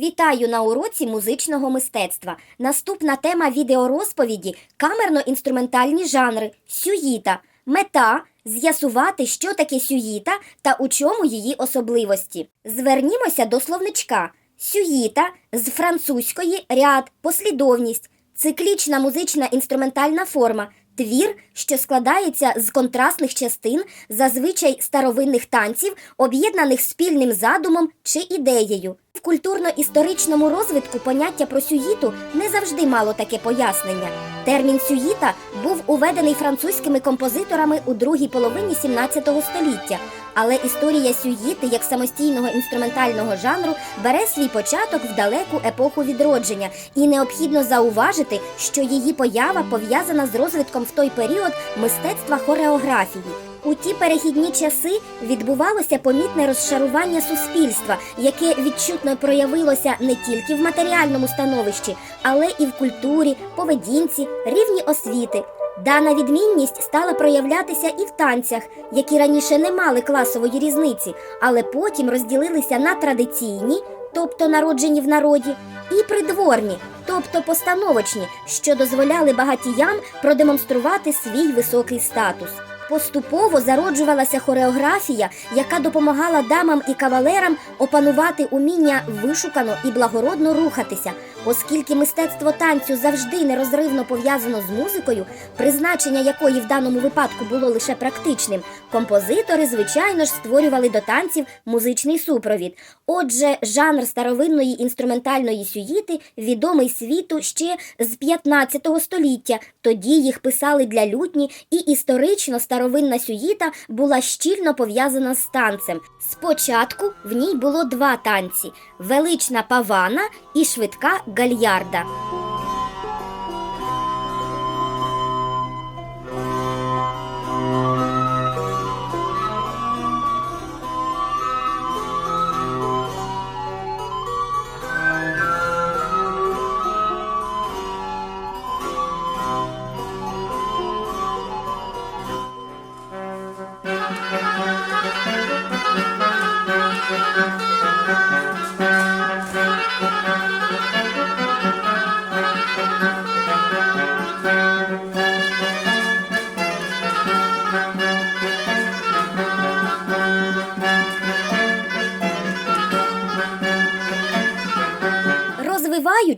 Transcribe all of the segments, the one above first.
Вітаю на уроці музичного мистецтва. Наступна тема відеорозповіді камерно-інструментальні жанри сюїта. Мета з'ясувати, що таке сюїта та у чому її особливості. Звернімося до словничка. Сюїта з французької ряд, послідовність, циклічна музична інструментальна форма. Твір, що складається з контрастних частин, зазвичай старовинних танців, об'єднаних спільним задумом чи ідеєю. В культурно-історичному розвитку поняття про сюїту не завжди мало таке пояснення. Термін сюїта був уведений французькими композиторами у другій половині 17 століття. Але історія сюїти як самостійного інструментального жанру бере свій початок в далеку епоху відродження, і необхідно зауважити, що її поява пов'язана з розвитком в той період мистецтва хореографії. У ті перехідні часи відбувалося помітне розшарування суспільства, яке відчутно проявилося не тільки в матеріальному становищі, але і в культурі, поведінці, рівні освіти. Дана відмінність стала проявлятися і в танцях, які раніше не мали класової різниці, але потім розділилися на традиційні, тобто народжені в народі, і придворні, тобто постановочні, що дозволяли багатіям продемонструвати свій високий статус. Поступово зароджувалася хореографія, яка допомагала дамам і кавалерам опанувати уміння вишукано і благородно рухатися. Оскільки мистецтво танцю завжди нерозривно пов'язано з музикою, призначення якої в даному випадку було лише практичним, композитори, звичайно ж, створювали до танців музичний супровід. Отже, жанр старовинної інструментальної сюїти відомий світу ще з 15 століття. Тоді їх писали для лютні, і історично старовинна сюїта була щільно пов'язана з танцем. Спочатку в ній було два танці: велична павана і швидка гальярда.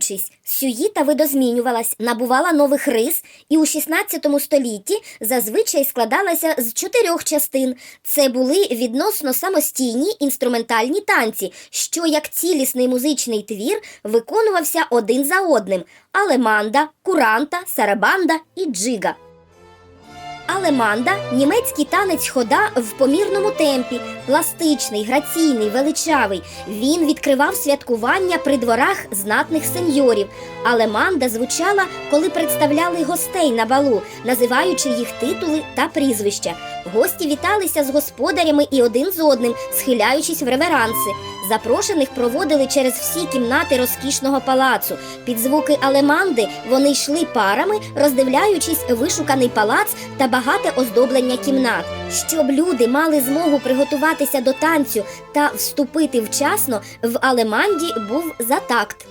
Розвиваючись, сюїта видозмінювалась, набувала нових рис і у 16 столітті зазвичай складалася з чотирьох частин. Це були відносно самостійні інструментальні танці, що як цілісний музичний твір виконувався один за одним: алеманда, куранта, сарабанда і джига. Алеманда німецький танець хода в помірному темпі, пластичний, граційний, величавий. Він відкривав святкування при дворах знатних сеньорів. Алеманда звучала, коли представляли гостей на балу, називаючи їх титули та прізвища. Гості віталися з господарями і один з одним, схиляючись в реверанси. Запрошених проводили через всі кімнати розкішного палацу. Під звуки алеманди вони йшли парами, роздивляючись вишуканий палац та багате оздоблення кімнат. Щоб люди мали змогу приготуватися до танцю та вступити вчасно, в алеманді був затакт.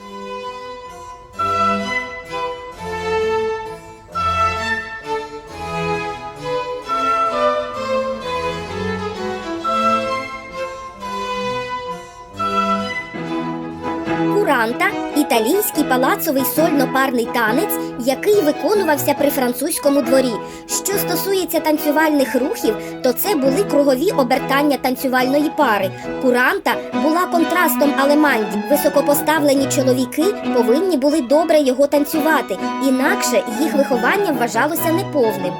Італійський палацовий сольно-парний танець, який виконувався при французькому дворі. Що стосується танцювальних рухів, то це були кругові обертання танцювальної пари. Куранта була контрастом алеманді. Високопоставлені чоловіки повинні були добре його танцювати, інакше їх виховання вважалося неповним.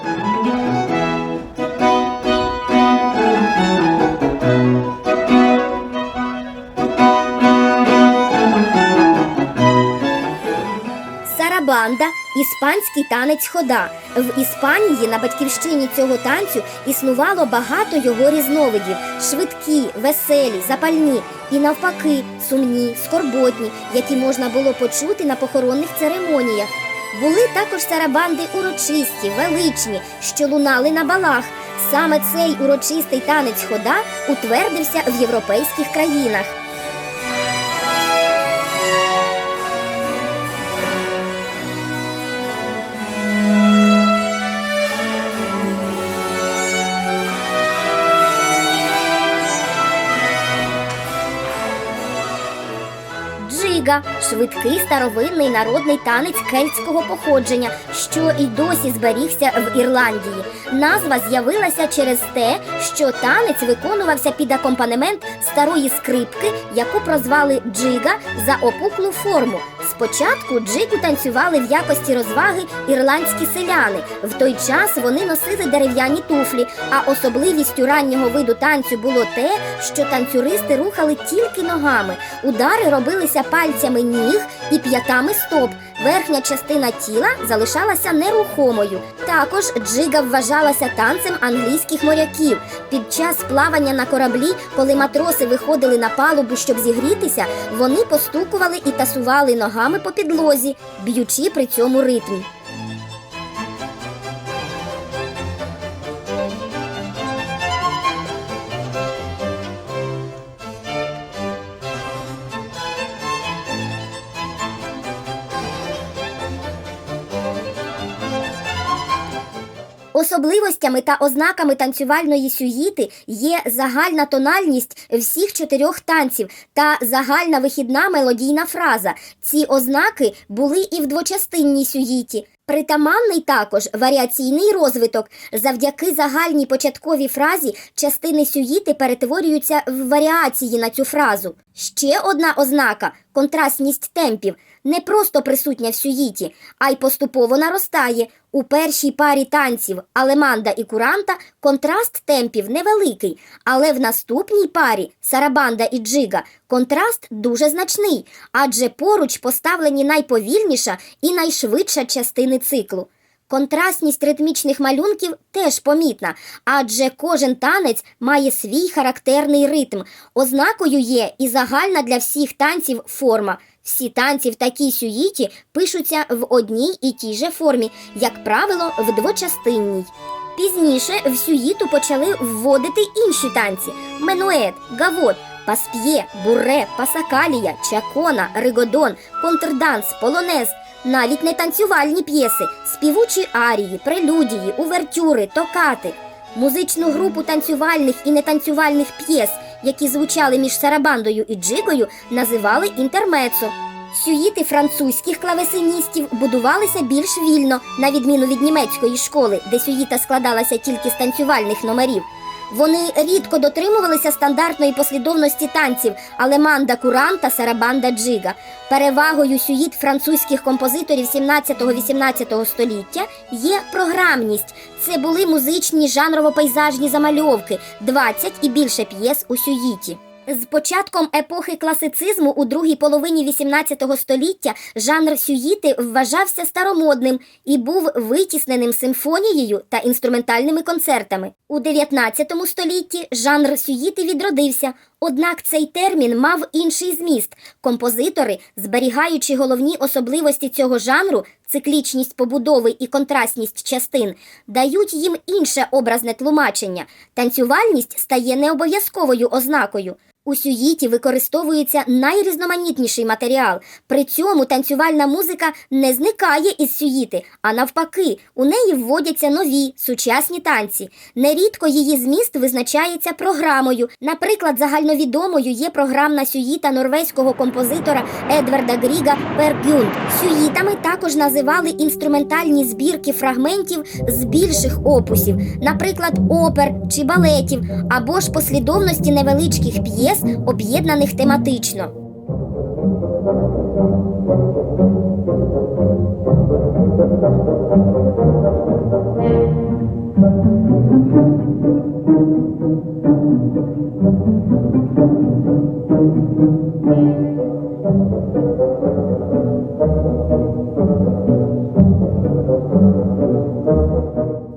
Сарабанда іспанський танець хода. В Іспанії на батьківщині цього танцю існувало багато його різновидів: швидкі, веселі, запальні і навпаки сумні, скорботні, які можна було почути на похоронних церемоніях. Були також сарабанди урочисті, величні, що лунали на балах. Саме цей урочистий танець хода утвердився в європейських країнах. Джига, швидкий старовинний народний танець кельтського походження, що і досі зберігся в Ірландії. Назва з'явилася через те, що танець виконувався під акомпанемент старої скрипки, яку прозвали джига за опуклу форму. Спочатку джигу танцювали в якості розваги ірландські селяни. В той час вони носили дерев'яні туфлі. А особливістю раннього виду танцю було те, що танцюристи рухали тільки ногами. Удари робилися пальцями ніг і п'ятами стоп. Верхня частина тіла залишалася нерухомою. Також джига вважалася танцем англійських моряків. Під час плавання на кораблі, коли матроси виходили на палубу, щоб зігрітися, вони постукували і тасували ногами по підлозі, б'ючи при цьому ритм. Особливостями та ознаками танцювальної сюїти є загальна тональність всіх чотирьох танців та загальна вихідна мелодійна фраза. Ці ознаки були і в двочастинній сюїті. Притаманний також варіаційний розвиток. Завдяки загальній початковій фразі частини сюїти перетворюються в варіації на цю фразу. Ще одна ознака контрастність темпів не просто присутня в сюїті, а й поступово наростає. У першій парі танців Алеманда і Куранта контраст темпів невеликий, але в наступній парі Сарабанда і Джига контраст дуже значний, адже поруч поставлені найповільніша і найшвидша частини циклу. Контрастність ритмічних малюнків теж помітна, адже кожен танець має свій характерний ритм. Ознакою є і загальна для всіх танців форма. Всі танці в такій сюїті пишуться в одній і тій же формі, як правило, в двочастинній. Пізніше в сюїту почали вводити інші танці: менует, гавот, пасп'є, бурре, пасакалія, чакона, ригодон, контрданс, полонез. Навіть не танцювальні п'єси, співучі арії, прелюдії, увертюри, токати. Музичну групу танцювальних і нетанцювальних п'єс, які звучали між сарабандою і джигою, називали інтермецо. Сюїти французьких клавесиністів будувалися більш вільно, на відміну від німецької школи, де сюїта складалася тільки з танцювальних номерів. Вони рідко дотримувалися стандартної послідовності танців алеманда куранта, сарабанда джига. Перевагою сюїт французьких композиторів 17-18 століття є програмність. Це були музичні жанрово-пейзажні замальовки, 20 і більше п'єс у сюїті. З початком епохи класицизму у другій половині 18 століття жанр сюїти вважався старомодним і був витісненим симфонією та інструментальними концертами. У 19 столітті жанр сюїти відродився, однак цей термін мав інший зміст. Композитори, зберігаючи головні особливості цього жанру, циклічність побудови і контрастність частин, дають їм інше образне тлумачення. Танцювальність стає необов'язковою ознакою. У сюїті використовується найрізноманітніший матеріал. При цьому танцювальна музика не зникає із сюїти, а навпаки, у неї вводяться нові сучасні танці. Нерідко її зміст визначається програмою. Наприклад, загальновідомою є програмна сюїта норвезького композитора Едварда Гріга Пергюнд. Сюїтами також називали інструментальні збірки фрагментів з більших опусів, наприклад, опер чи балетів, або ж послідовності невеличких п'єс, об'єднаних тематично.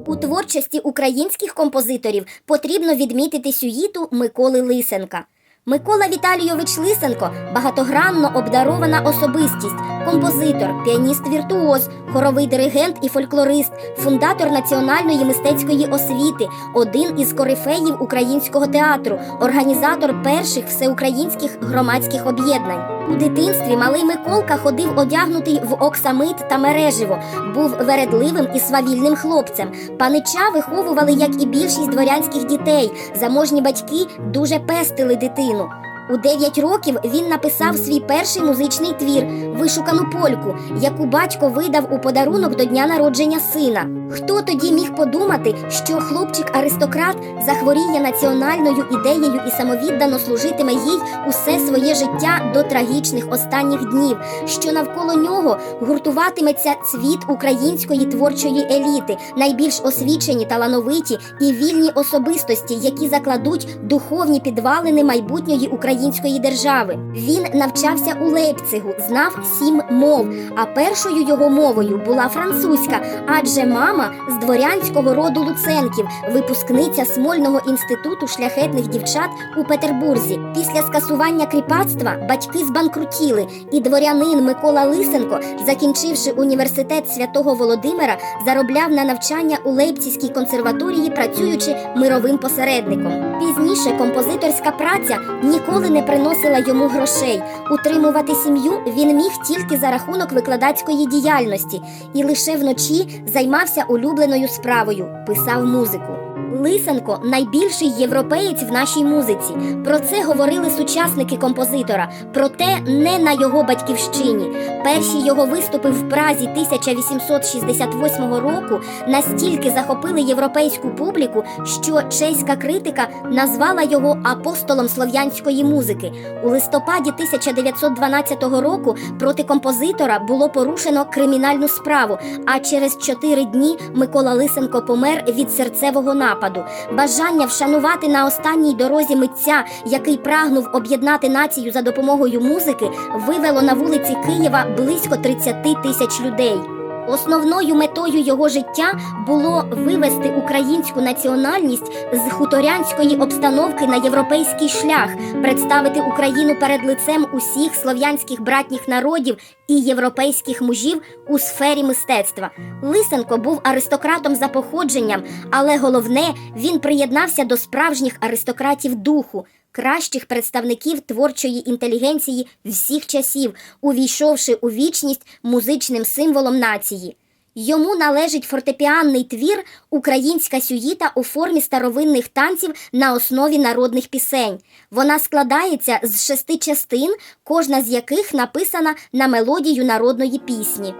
У творчості українських композиторів потрібно відмітити сюїту Миколи Лисенка. Микола Віталійович Лисенко багатогранно обдарована особистість, композитор, піаніст-віртуоз, хоровий диригент і фольклорист, фундатор національної мистецької освіти, один із корифеїв українського театру, організатор перших всеукраїнських громадських об'єднань. У дитинстві малий Миколка ходив одягнутий в оксамит та мереживо, був вередливим і свавільним хлопцем. Панича виховували, як і більшість дворянських дітей. Заможні батьки дуже пестили дитину. У 9 років він написав свій перший музичний твір Вишукану польку, яку батько видав у подарунок до дня народження сина. Хто тоді міг подумати, що хлопчик-аристократ захворіє національною ідеєю і самовіддано служитиме їй усе своє життя до трагічних останніх днів, що навколо нього гуртуватиметься цвіт української творчої еліти, найбільш освічені, талановиті і вільні особистості, які закладуть духовні підвалини майбутньої української держави. Він навчався у Лейпцигу, знав сім мов. А першою його мовою була французька, адже мама з дворянського роду Луценків, випускниця Смольного інституту шляхетних дівчат у Петербурзі. Після скасування кріпацтва батьки збанкрутіли, і дворянин Микола Лисенко, закінчивши університет святого Володимира, заробляв на навчання у Лейпцизькій консерваторії, працюючи мировим посередником. Пізніше композиторська праця ніколи не приносила йому грошей. Утримувати сім'ю він міг тільки за рахунок викладацької діяльності і лише вночі займався улюбленою справою писав музику. Лисенко найбільший європеєць в нашій музиці. Про це говорили сучасники композитора, проте не на його батьківщині. Перші його виступи в Празі 1868 року настільки захопили європейську публіку, що чеська критика назвала його апостолом слов'янської музики. У листопаді 1912 року проти композитора було порушено кримінальну справу. А через чотири дні Микола Лисенко помер від серцевого нападу. Бажання вшанувати на останній дорозі митця, який прагнув об'єднати націю за допомогою музики, вивело на вулиці Києва близько 30 тисяч людей. Основною метою його життя було вивести українську національність з хуторянської обстановки на європейський шлях, представити Україну перед лицем усіх слов'янських братніх народів і європейських мужів у сфері мистецтва. Лисенко був аристократом за походженням, але головне він приєднався до справжніх аристократів духу. Кращих представників творчої інтелігенції всіх часів, увійшовши у вічність музичним символом нації. Йому належить фортепіанний твір Українська сюїта у формі старовинних танців на основі народних пісень. Вона складається з шести частин, кожна з яких написана на мелодію народної пісні.